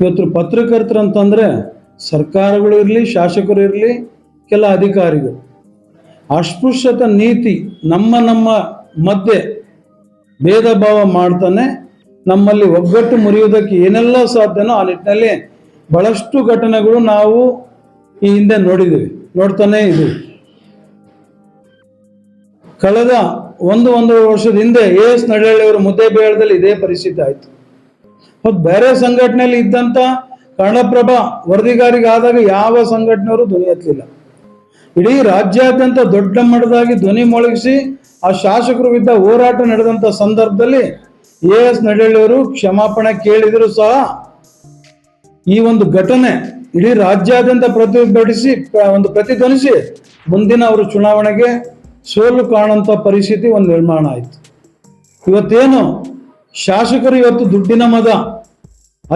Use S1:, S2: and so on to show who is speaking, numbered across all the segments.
S1: ಇವತ್ತು ಪತ್ರಕರ್ತರು ಅಂತಂದರೆ ಸರ್ಕಾರಗಳು ಇರಲಿ, ಶಾಸಕರು ಇರಲಿ, ಕೆಲ ಅಧಿಕಾರಿಗಳು. ಅಸ್ಪೃಶ್ಯತ ನೀತಿ ನಮ್ಮ ನಮ್ಮ ಮಧ್ಯೆ ಭೇದ ಭಾವ ಮಾಡ್ತಾನೆ, ನಮ್ಮಲ್ಲಿ ಒಗ್ಗಟ್ಟು ಮುರಿಯುವುದಕ್ಕೆ ಏನೆಲ್ಲ ಸಾಧ್ಯನೋ ಆ ನಿಟ್ಟಿನಲ್ಲಿ ಬಹಳಷ್ಟು ಘಟನೆಗಳು ನಾವು ಈ ಹಿಂದೆ ನೋಡಿದ್ದೀವಿ. ನೋಡ್ತಾನೆ ಇದ್ದೀವಿ. ಕಳೆದ ಒಂದು ಒಂದು ವರ್ಷದ ಹಿಂದೆ ಎ ಎಸ್ ನಡಹಳ್ಳಿಯವರು ಮುದ್ದೇಬೇಳದಲ್ಲಿ ಇದೇ ಪರಿಸ್ಥಿತಿ ಆಯಿತು. ಮತ್ತು ಬೇರೆ ಸಂಘಟನೆಯಲ್ಲಿ ಇದ್ದಂಥ ಕನ್ನಡಪ್ರಭ ವರದಿಗಾರಿಗಾದಾಗ ಯಾವ ಸಂಘಟನೆಯವರು ಧ್ವನಿ ಎತ್ತಲಿಲ್ಲ. ಇಡೀ ರಾಜ್ಯಾದ್ಯಂತ ದೊಡ್ಡ ಮಟ್ಟದಾಗಿ ಧ್ವನಿ ಮೊಳಗಿಸಿ ಆ ಶಾಸಕರು ವಿರುದ್ಧ ಹೋರಾಟ ನಡೆದಂಥ ಸಂದರ್ಭದಲ್ಲಿ ಎ ಎಸ್ ನಡಹಳ್ಳಿಯವರು ಕ್ಷಮಾಪಣೆ ಕೇಳಿದರೂ ಸಹ ಈ ಒಂದು ಘಟನೆ ಇಡೀ ರಾಜ್ಯಾದ್ಯಂತ ಪ್ರತಿಭಟಿಸಿ ಒಂದು ಪ್ರತಿಧ್ವನಿಸಿ ಮುಂದಿನ ಅವರು ಚುನಾವಣೆಗೆ ಸೋಲು ಕಾಣುವಂಥ ಪರಿಸ್ಥಿತಿ ಒಂದು ನಿರ್ಮಾಣ ಆಯಿತು. ಇವತ್ತೇನು ಶಾಸಕರು ಇವತ್ತು ದುಡ್ಡಿನ ಮದ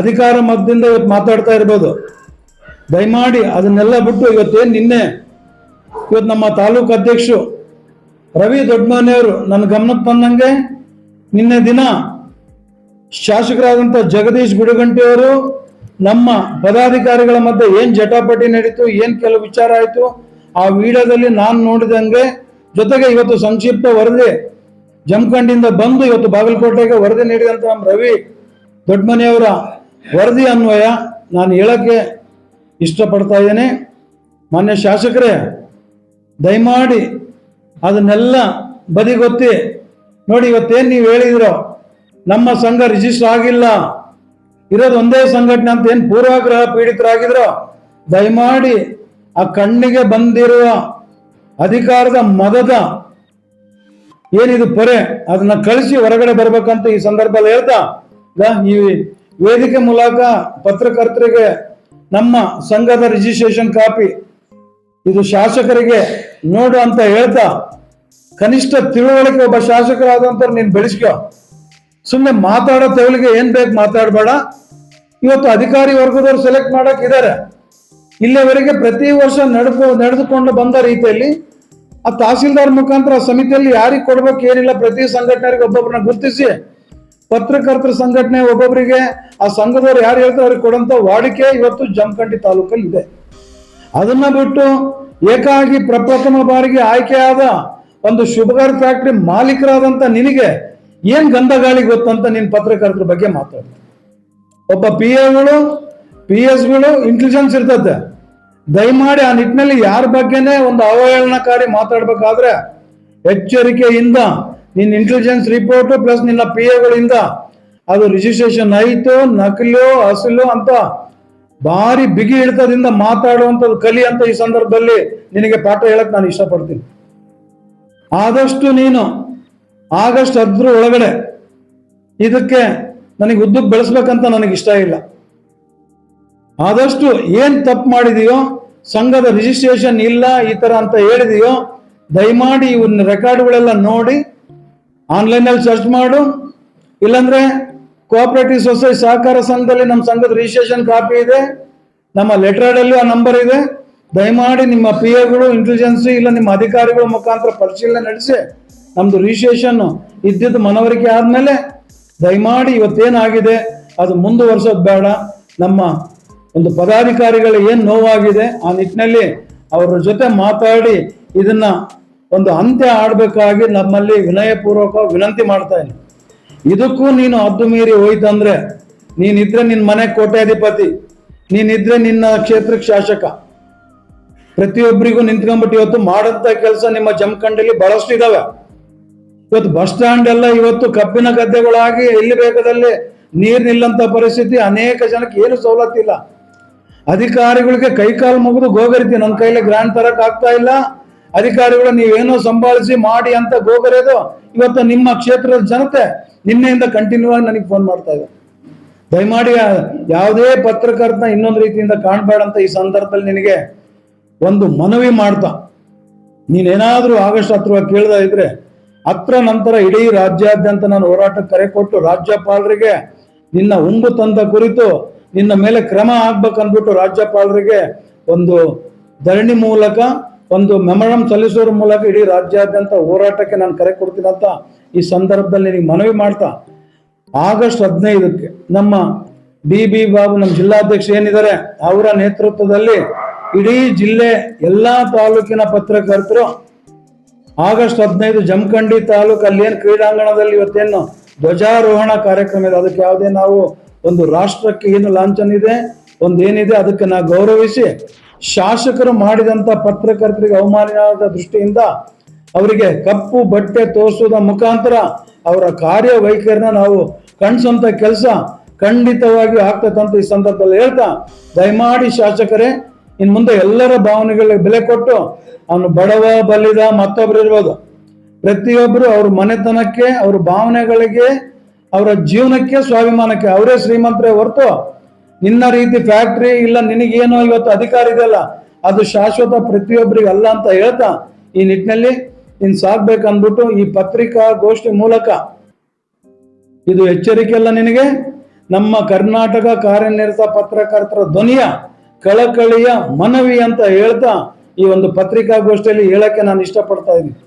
S1: ಅಧಿಕಾರ ಮತದಿಂದ ಇವತ್ತು ಮಾತಾಡ್ತಾ ಇರ್ಬೋದು. ದಯಮಾಡಿ ಅದನ್ನೆಲ್ಲ ಬಿಟ್ಟು ಇವತ್ತೇನು ನಿನ್ನೆ ಇವತ್ತು ನಮ್ಮ ತಾಲೂಕು ಅಧ್ಯಕ್ಷರು ರವಿ ದೊಡ್ಡಮನೆಯವರು ನನ್ನ ಗಮನಕ್ಕೆ ಬಂದಂಗೆ ನಿನ್ನೆ ದಿನ ಶಾಸಕರಾದಂಥ ಜಗದೀಶ್ ಗುಡಗಂಟಿಯವರು ನಮ್ಮ ಪದಾಧಿಕಾರಿಗಳ ಮಧ್ಯೆ ಏನು ಜಟಾಪಟಿ ನಡೀತು, ಏನು ಕೆಲವು ವಿಚಾರ ಆಯಿತು, ಆ ವಿಡಿಯೋದಲ್ಲಿ ನಾನು ನೋಡಿದಂಗೆ ಜೊತೆಗೆ ಇವತ್ತು ಸಂಕ್ಷಿಪ್ತ ವರದಿ ಜಮಖಂಡಿಂದ ಬಂದು ಇವತ್ತು ಬಾಗಲಕೋಟೆಗೆ ವರದಿ ನೀಡಿದಂಥ ನಮ್ಮ ರವಿ ದೊಡ್ಡಮನೆಯವರ ವರದಿ ಅನ್ವಯ ನಾನು ಹೇಳಕ್ಕೆ ಇಷ್ಟಪಡ್ತಾ ಇದ್ದೇನೆ. ಮಾನ್ಯ ಶಾಸಕರೇ, ದಯಮಾಡಿ ಅದನ್ನೆಲ್ಲ ಬದಿಗೊತ್ತಿ ನೋಡಿ ಇವತ್ತೇನು ನೀವು ಹೇಳಿದಿರೋ, ನಮ್ಮ ಸಂಘ ರಿಜಿಸ್ಟರ್ ಆಗಿಲ್ಲ, ಇರೋದು ಒಂದೇ ಸಂಘಟನೆ ಅಂತ ಏನು ಪೂರ್ವಾಗ್ರಹ ಪೀಡಿತರಾಗಿದ್ರು, ದಯಮಾಡಿ ಆ ಕಣ್ಣಿಗೆ ಬಂದಿರುವ ಅಧಿಕಾರದ ಮದದ ಏನಿದು ಪೊರೆ? ಅದನ್ನ ಕಳಿಸಿ ಹೊರಗಡೆ ಬರ್ಬೇಕಂತ ಈ ಸಂದರ್ಭದಲ್ಲಿ ಹೇಳ್ತಾ ಈ ವೇದಿಕೆ ಮೂಲಕ ಪತ್ರಕರ್ತರಿಗೆ ನಮ್ಮ ಸಂಘದ ರಿಜಿಸ್ಟ್ರೇಷನ್ ಕಾಪಿ ಇದು ಶಾಸಕರಿಗೆ ನೋಡು ಅಂತ ಹೇಳ್ತಾ, ಕನಿಷ್ಠ ತಿಳುವಳಿಕೆ ಒಬ್ಬ ಶಾಸಕರಾದಂಥವ್ರು ನೀನು ಬೆಳೆಸ್ಕೋ. ಸುಮ್ಮನೆ ಮಾತಾಡೋ ತೆವಲಿಗೆ ಏನ್ ಬೇಕು ಮಾತಾಡಬೇಡ. ಇವತ್ತು ಅಧಿಕಾರಿ ವರ್ಗದವ್ರು ಸೆಲೆಕ್ಟ್ ಮಾಡಕ್ ಇದ್ದಾರೆ ಇಲ್ಲಿವರೆಗೆ ಪ್ರತಿ ವರ್ಷ ನಡೆದು ನಡೆದುಕೊಂಡು ಬಂದ ರೀತಿಯಲ್ಲಿ ಆ ತಹಸೀಲ್ದಾರ್ ಮುಖಾಂತರ ಸಮಿತಿಯಲ್ಲಿ ಯಾರಿಗೆ ಕೊಡ್ಬೇಕು ಏನಿಲ್ಲ, ಪ್ರತಿ ಸಂಘಟನೆಗೆ ಒಬ್ಬೊಬ್ಬರನ್ನ ಗುರುತಿಸಿ ಪತ್ರಕರ್ತರ ಸಂಘಟನೆ ಒಬ್ಬೊಬ್ಬರಿಗೆ ಆ ಸಂಘದವ್ರು ಯಾರು ಹೇಳ್ತಾರೆ ಅವ್ರಿಗೆ ಕೊಡಂತ ವಾಡಿಕೆ ಇವತ್ತು ಜಮಖಂಡಿ ತಾಲೂಕಲ್ಲಿ ಇದೆ. ಅದನ್ನ ಬಿಟ್ಟು ಏಕಾಗಿ ಪ್ರಪ್ರಥಮ ಬಾರಿಗೆ ಆಯ್ಕೆಯಾದ ಒಂದು ಶುಭಗಾರ್ ಫ್ಯಾಕ್ಟ್ರಿ ಮಾಲೀಕರಾದಂತ ನಿನಗೆ ಏನ್ ಗಂಧ ಗಾಳಿ ಗೊತ್ತಂತ ನಿನ್ ಪತ್ರಕರ್ತರ ಬಗ್ಗೆ ಮಾತಾಡ್ತಾರೆ ಒಬ್ಬ ಪಿ ಎಗಳು ಪಿ ಎಸ್ಗಳು ಇಂಟೆಲಿಜೆನ್ಸ್ ಇರ್ತದೆ ದಯಮಾಡಿ ಆ ನಿಟ್ಟಿನಲ್ಲಿ ಯಾರ ಬಗ್ಗೆನೇ ಒಂದು ಅವಹೇಳನಕಾರಿ ಮಾತಾಡಬೇಕಾದ್ರೆ ಎಚ್ಚರಿಕೆಯಿಂದ, ನಿನ್ನ ಇಂಟೆಲಿಜೆನ್ಸ್ ರಿಪೋರ್ಟ್ ಪ್ಲಸ್ ನಿನ್ನ ಪಿ ಎಗಳಿಂದ ಅದು ರಿಜಿಸ್ಟ್ರೇಷನ್ ಆಯಿತು, ನಕಲು, ಅಸಲು ಅಂತ ಭಾರಿ ಬಿಗಿ ಹಿಡಿತದಿಂದ ಮಾತಾಡುವಂಥದ್ದು ಕಲಿ ಅಂತ ಈ ಸಂದರ್ಭದಲ್ಲಿ ನಿನಗೆ ಪಾಠ ಹೇಳಕ್ಕೆ ನಾನು ಇಷ್ಟಪಡ್ತೀನಿ. ಆದಷ್ಟು ನೀನು ಆಗಸ್ಟ್ ಹದ್ರ ಒಳಗಡೆ ಇದಕ್ಕೆ ನನಗೆ ಉದ್ದಕ್ಕೆ ಬೆಳೆಸ್ಬೇಕಂತ ನನಗೆ ಇಷ್ಟ ಇಲ್ಲ. ಆದಷ್ಟು ಏನ್ ತಪ್ಪು ಮಾಡಿದೆಯೋ, ಸಂಘದ ರಿಜಿಸ್ಟ್ರೇಷನ್ ಇಲ್ಲ, ಈ ತರ ಅಂತ ಹೇಳಿದೆಯೋ, ದಯಮಾಡಿ ಇವನ್ನ ರೆಕಾರ್ಡ್ಗಳೆಲ್ಲ ನೋಡಿ ಆನ್ಲೈನಲ್ಲಿ ಸರ್ಚ್ ಮಾಡು. ಇಲ್ಲಾಂದ್ರೆ ಕೋಆಪರೇಟಿವ್ ಸೊಸೈಟಿ ಸಹಕಾರ ಸಂಘದಲ್ಲಿ ನಮ್ಮ ಸಂಘದ ರಿಜಿಸ್ಟ್ರೇಷನ್ ಕಾಪಿ ಇದೆ, ನಮ್ಮ ಲೆಟರ್ಡಲ್ಲೂ ಆ ನಂಬರ್ ಇದೆ. ದಯಮಾಡಿ ನಿಮ್ಮ ಪಿ ಎಗಳು ಇಂಟೆಲಿಜೆನ್ಸ್ ಇಲ್ಲ ನಿಮ್ಮ ಅಧಿಕಾರಿಗಳ ಮುಖಾಂತರ ಪರಿಶೀಲನೆ ನಡೆಸಿ, ನಮ್ದು ರಿಜಿಸ್ಟ್ರೇಷನ್ ಇದ್ದಿದ್ದು ಮನವರಿಕೆ ಆದ್ಮೇಲೆ, ದಯಮಾಡಿ ಇವತ್ತೇನಾಗಿದೆ, ಅದು ಮುಂದುವರ್ಸೋದು ಬೇಡ. ನಮ್ಮ ಒಂದು ಪದಾಧಿಕಾರಿಗಳ ಏನ್ ನೋವಾಗಿದೆ, ಆ ನಿಟ್ಟಿನಲ್ಲಿ ಅವರ ಜೊತೆ ಮಾತಾಡಿ ಇದನ್ನ ಒಂದು ಅಂತ್ಯ ಆಡ್ಬೇಕಾಗಿ ನಮ್ಮಲ್ಲಿ ವಿನಯಪೂರ್ವಕ ವಿನಂತಿ ಮಾಡ್ತಾ ಇದ್ದೀನಿ. ಇದಕ್ಕೂ ನೀನು ಅದ್ದು ಮೀರಿ ಹೋಯ್ತಂದ್ರೆ, ನೀನಿದ್ರೆ ನಿನ್ನ ಮನೆ ಕೋಟ್ಯಾಧಿಪತಿ, ನೀನಿದ್ರೆ ನಿನ್ನ ಕ್ಷೇತ್ರಕ್ಕೆ ಶಾಸಕ. ಪ್ರತಿಯೊಬ್ಬರಿಗೂ ನಿಂತ್ಕೊಂಡ್ಬಿಟ್ಟು ಇವತ್ತು ಮಾಡಂತ ಕೆಲಸ ನಿಮ್ಮ ಜಮಖಂಡಲ್ಲಿ ಬಹಳಷ್ಟು ಇದಾವೆ. ಇವತ್ತು ಬಸ್ ಸ್ಟ್ಯಾಂಡ್ ಎಲ್ಲ ಇವತ್ತು ಕಬ್ಬಿನ ಗದ್ದೆಗಳಾಗಿ ಎಲ್ಲಿ ಬೇಕಾದಲ್ಲಿ ನೀರ್ ನಿಲ್ಲಂತ ಪರಿಸ್ಥಿತಿ ಅನೇಕ ಜನಕ್ಕೆ ಏನು ಸವಲತ್ತಿಲ್ಲ ಅಧಿಕಾರಿಗಳಿಗೆ ಕೈಕಾಲು ಮುಗಿದು ಗೋಗರಿತಿ ನನ್ನ ಕೈಲಿ ಗ್ರಾಂಡ್ ತರಕ್ ಆಗ್ತಾ ಇಲ್ಲ. ಅಧಿಕಾರಿಗಳು ನೀವೇನೋ ಸಂಭಾಳಿಸಿ ಮಾಡಿ ಅಂತ ಗೋಗರೆದು, ಇವತ್ತು ನಿಮ್ಮ ಕ್ಷೇತ್ರದ ಜನತೆ ನಿನ್ನೆಯಿಂದ ಕಂಟಿನ್ಯೂ ಆಗಿ ನನಗೆ ಫೋನ್ ಮಾಡ್ತಾ ಇದೆ. ದಯಮಾಡಿ ಯಾವುದೇ ಪತ್ರಕರ್ತನ ಇನ್ನೊಂದು ರೀತಿಯಿಂದ ಕಾಣಬೇಡ ಅಂತ ಈ ಸಂದರ್ಭದಲ್ಲಿ ನಿನಗೆ ಒಂದು ಮನವಿ ಮಾಡ್ತಾ. ನೀನೇನಾದರೂ ಆಗಸ್ಟ್ ಹತ್ರ ಕೇಳ್ದ ಇದ್ರೆ, ಹತ್ರ ನಂತರ ಇಡೀ ರಾಜ್ಯಾದ್ಯಂತ ನಾನು ಹೋರಾಟಕ್ಕೆ ಕರೆ ಕೊಟ್ಟು ರಾಜ್ಯಪಾಲರಿಗೆ ನಿನ್ನ ಉಂಬು ತಂದ ಕುರಿತು ನಿನ್ನ ಮೇಲೆ ಕ್ರಮ ಆಗ್ಬೇಕಂದ್ಬಿಟ್ಟು ರಾಜ್ಯಪಾಲರಿಗೆ ಒಂದು ಧರಣಿ ಮೂಲಕ, ಒಂದು ಮೆಮೊರಂ ಸಲ್ಲಿಸೋರ ಮೂಲಕ ಇಡೀ ರಾಜ್ಯಾದ್ಯಂತ ಹೋರಾಟಕ್ಕೆ ನಾನು ಕರೆ ಕೊಡ್ತೀನಿ ಅಂತ ಈ ಸಂದರ್ಭದಲ್ಲಿ ನಿನಗೆ ಮನವಿ ಮಾಡ್ತಾ. ಆಗಸ್ಟ್ ಹದಿನೈದಕ್ಕೆ ನಮ್ಮ ಬಿ ಬಿ ಬಾಬು, ನಮ್ಮ ಜಿಲ್ಲಾಧ್ಯಕ್ಷ ಏನಿದ್ದಾರೆ, ಅವರ ನೇತೃತ್ವದಲ್ಲಿ ಇಡೀ ಜಿಲ್ಲೆ, ಎಲ್ಲಾ ತಾಲೂಕಿನ ಪತ್ರಕರ್ತರು ಆಗಸ್ಟ್ ಹದಿನೈದು ಜಮಖಂಡಿ ತಾಲೂಕು ಏನು ಕ್ರೀಡಾಂಗಣದಲ್ಲಿ ಇವತ್ತೇನು ಧ್ವಜಾರೋಹಣ ಕಾರ್ಯಕ್ರಮ ಇದೆ, ಅದಕ್ಕೆ ಯಾವುದೇ ನಾವು ಒಂದು ರಾಷ್ಟ್ರಕ್ಕೆ ಏನು ಲಾಂಛನ ಇದೆ ಒಂದು ಏನಿದೆ ಅದಕ್ಕೆ ನಾ ಗೌರವಿಸಿ, ಶಾಸಕರು ಮಾಡಿದಂತ ಪತ್ರಕರ್ತರಿಗೆ ಅವಮಾನದ ದೃಷ್ಟಿಯಿಂದ ಅವರಿಗೆ ಕಪ್ಪು ಬಟ್ಟೆ ತೋರಿಸುವುದ ಮುಖಾಂತರ ಅವರ ಕಾರ್ಯವೈಖರಿನ ನಾವು ಕಣ್ಸಂತ ಕೆಲಸ ಖಂಡಿತವಾಗಿ ಆಗ್ತಕ್ಕಂಥ ಈ ಸಂದರ್ಭದಲ್ಲಿ ಹೇಳ್ತಾ, ದಯಮಾಡಿ ಶಾಸಕರೇ, ಇನ್ ಮುಂದೆ ಎಲ್ಲರ ಭಾವನೆಗಳಿಗೆ ಬೆಲೆ ಕೊಟ್ಟು, ಅವನು ಬಡವ ಬಲ್ಲಿದ ಮತ್ತೊಬ್ರು ಇರ್ಬೋದು. ಪ್ರತಿಯೊಬ್ಬರು ಅವ್ರ ಮನೆತನಕ್ಕೆ, ಅವ್ರ ಭಾವನೆಗಳಿಗೆ ಅವರ ಜೀವನಕ್ಕೆ, ಸ್ವಾಭಿಮಾನಕ್ಕೆ, ಅವರೇ ಶ್ರೀಮಂತರೇ ಹೊರತು ನಿನ್ನ ರೀತಿ ಫ್ಯಾಕ್ಟ್ರಿ ಇಲ್ಲ, ನಿನಗೇನೋ ಇವತ್ತು ಅಧಿಕಾರ ಇದೆಯಲ್ಲ, ಅದು ಶಾಶ್ವತ ಪ್ರತಿಯೊಬ್ಬರಿಗೆ ಅಲ್ಲ ಅಂತ ಹೇಳ್ತಾ ಈ ನಿಟ್ಟಿನಲ್ಲಿ ನೀನ್ ಸಾಕ್ಬೇಕಂದ್ಬಿಟ್ಟು ಈ ಪತ್ರಿಕಾ ಗೋಷ್ಠಿ ಮೂಲಕ ಇದು ಎಚ್ಚರಿಕೆ ಅಲ್ಲ ನಿನಗೆ? ನಮ್ಮ ಕರ್ನಾಟಕ ಕಾರ್ಯನಿರತ ಪತ್ರಕರ್ತರ ಧ್ವನಿಯ ಕಳಕಳಿಯ ಮನವಿ ಅಂತ ಹೇಳ್ತಾ ಈ ಒಂದು ಪತ್ರಿಕಾಗೋಷ್ಠಿಯಲ್ಲಿ ಹೇಳಕ್ಕೆ ನಾನು ಇಷ್ಟಪಡ್ತಾ ಇದ್ದೀನಿ.